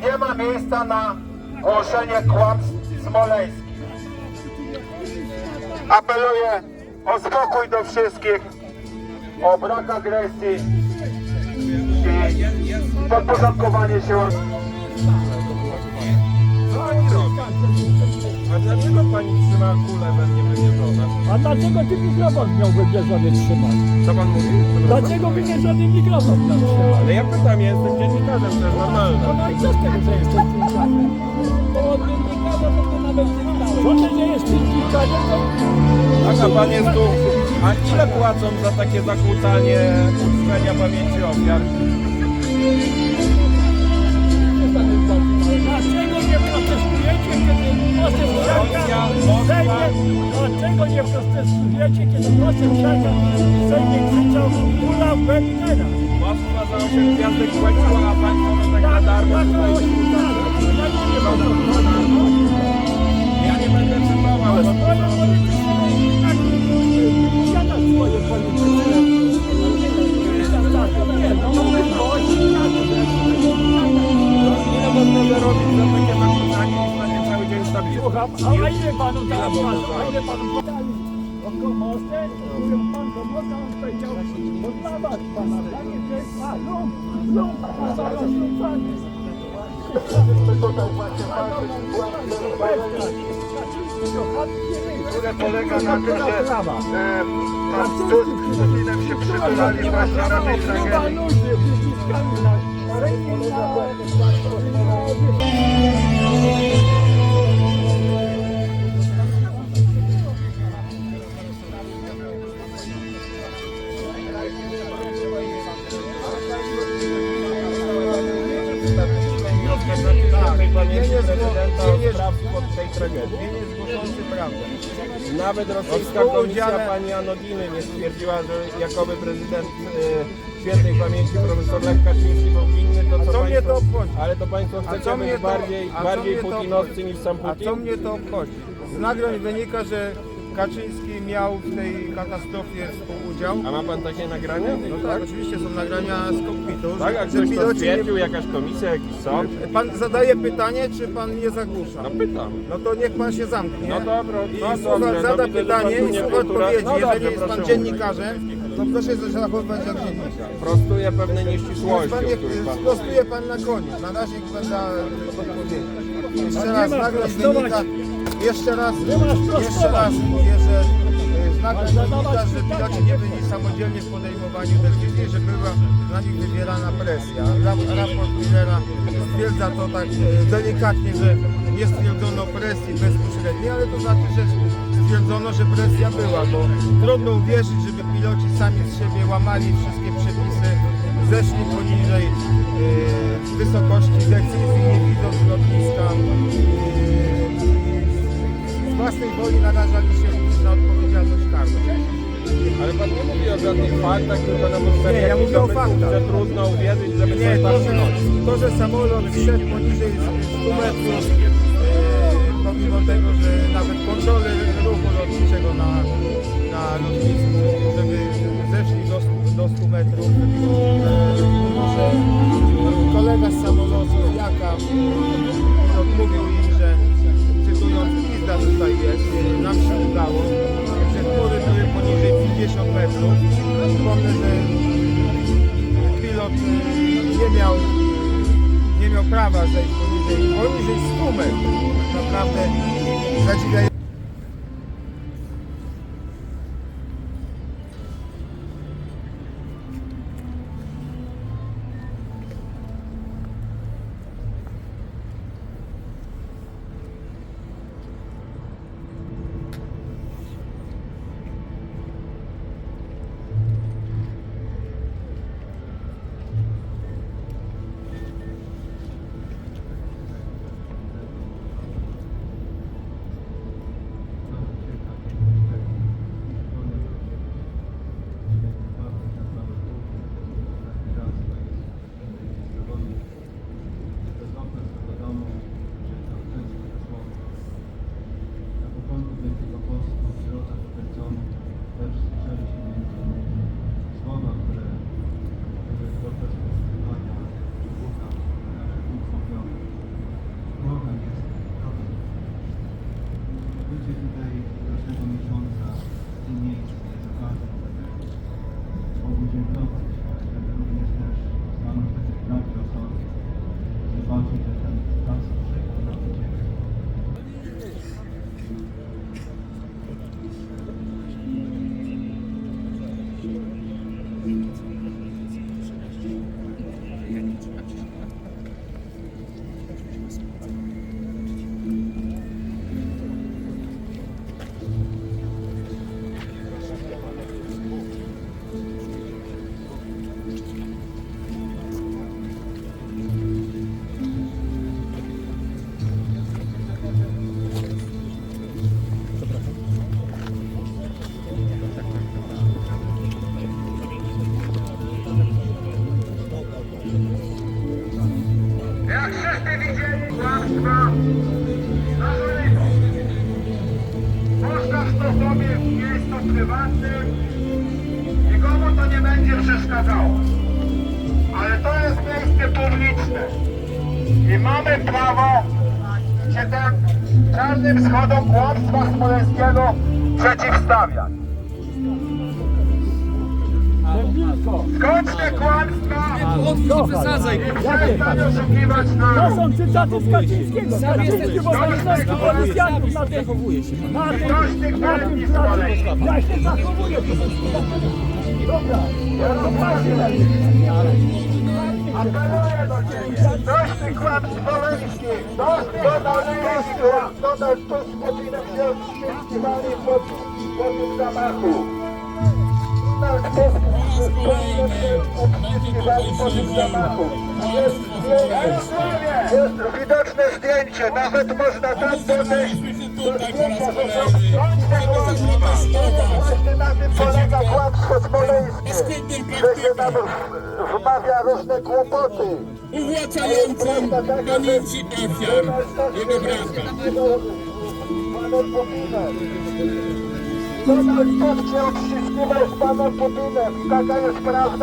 Nie ma miejsca na głoszenie kłamstw smoleńskich. Apeluję o spokój do wszystkich, o brak agresji i podporządkowanie się A dlaczego pani trzyma kulę we mnie wymierzone? A dlaczego ty mikrofon miał wybierzony trzymać? Co pan mówi? Dlaczego wybierzony mikrofon miał trzymać? Ale ja pytam, ja jestem dziennikarzem, to jest normalne. No, no i co z tego, że jesteś dziennikarzem? Bo od dziennikarza to ty nawet nie znałeś. Co ty, że jesteś dziennikarzem, to... Tak, a pan jest tu. A ile płacą za takie zakłócanie uczczenia pamięci ofiar? Dlaczego nie protestujecie, kiedy poseł Dlaczego nie protestujecie, kiedy poseł Siarka w Sejmie krzyczał Ula Webnera? Chyba za 8 gwiazdek płaciło, a państwo tak na darmo Tak, tutaj tak, zakłócacie. Ja nie będę cytował, bo a ile panu a ile panu mówią pan on powiedział, jest, a które polega na tym, że pan Tusk z Putinem się przytulali właśnie na tej tragedii. Pamięci prezydenta o sprawstwo tej tragedii. Nawet rosyjska komisja pani Anodiny nie stwierdziła, że jakoby prezydent e, świętej pamięci profesor Lech Kaczyński był winny, to co, co mnie to obchodzi? Ale to państwo A chcecie być bardziej, a bardziej putinowcy niż sam A Putin? co mnie to obchodzi? Z nagrań wynika, że Kaczyński miał w tej katastrofie współudział. A ma pan takie nagrania? No tak, oczywiście są nagrania z kokpitu, Tak, a ktoś to stwierdził, jakaś komisja, jakiś sąd? Pan zadaje pytanie, czy pan nie zagłusza? No pytam. No to niech pan się zamknie. No dobra, I no słucha, dobrze, zada no widzę, że pytanie pan i słucha odpowiedzi. No Jeżeli dobrze, jest pan dziennikarzem, to proszę się zachowywać jak dziennikarz. Prostuje pewne nieścisłości, pan o niech których pan sprostuje pan na koniec. Na razie niech będę odpowiedzieć. Jeszcze raz nagrań sprostować. wynika, jeszcze raz, jeszcze raz mówię, że z nagrań Ale zadawać wynika, że piloci nie byli samodzielnie w podejmowaniu decyzji, że była na nich wywierana presja. Rap- Raport Millera stwierdza to tak e, delikatnie, że nie stwierdzono presji bezpośredniej, ale to znaczy, że stwierdzono, że presja była, bo trudno uwierzyć, żeby piloci sami z siebie łamali wszystkie przepisy, zeszli poniżej e, wysokości decyzji, własnej woli narażali się również na odpowiedzialność karną. Ale pan nie mówi o żadnych faktach, tylko na podstawie Nie, ja mówię o faktach. że trudno uwierzyć, żeby Nie, coś to, że, to, że samolot wszedł poniżej 100 metrów, e, pomimo tego, że nawet kontrole ruchu lotniczego na, na lotnisku, żeby zeszli do, 100 do 100 metrów, e, że kolega z samolotu, Jaka, pilot mówił im, cytując, pizda tutaj jest, e, nam się udało, że chmury były poniżej 50 metrów. Przypomnę, że pilot y, nie miał, nie miał prawa zejść poniżej, poniżej 100 metrów. Tak naprawdę zadziwiające. I mamy prawo się tym czarnym schodom kłamstwa smoleńskiego przeciwstawiać. Skąd te kłamstwa? Przestań oszukiwać To nas. są cytaty z Kaczyńskiego. Kaczyński bo zależności policjantów na tym, na tym, na tym placu. Ja się zachowuję. Dobra, ja do Ciebie. Dość tych kłamstw smoleńskich. Dość Tusk. Donald Tusk powinien się odświeżkiwali pod, po tym zamachu. Donald Tusk odświeżkiwali po tym zamachu. Jest zdjęcie. Jest widoczne zdjęcie. Nawet można tam podejść do zdjęcia, że są piękne kłamstwa. Właśnie na tym polega kłamstwo smoleńskie. Że się nam w- wmawia różne kłopoty. uwłaczającym pamięci ofiar jego brata. Donald Tusk się odściskiwał z panem Putinem. Taka jest prawda.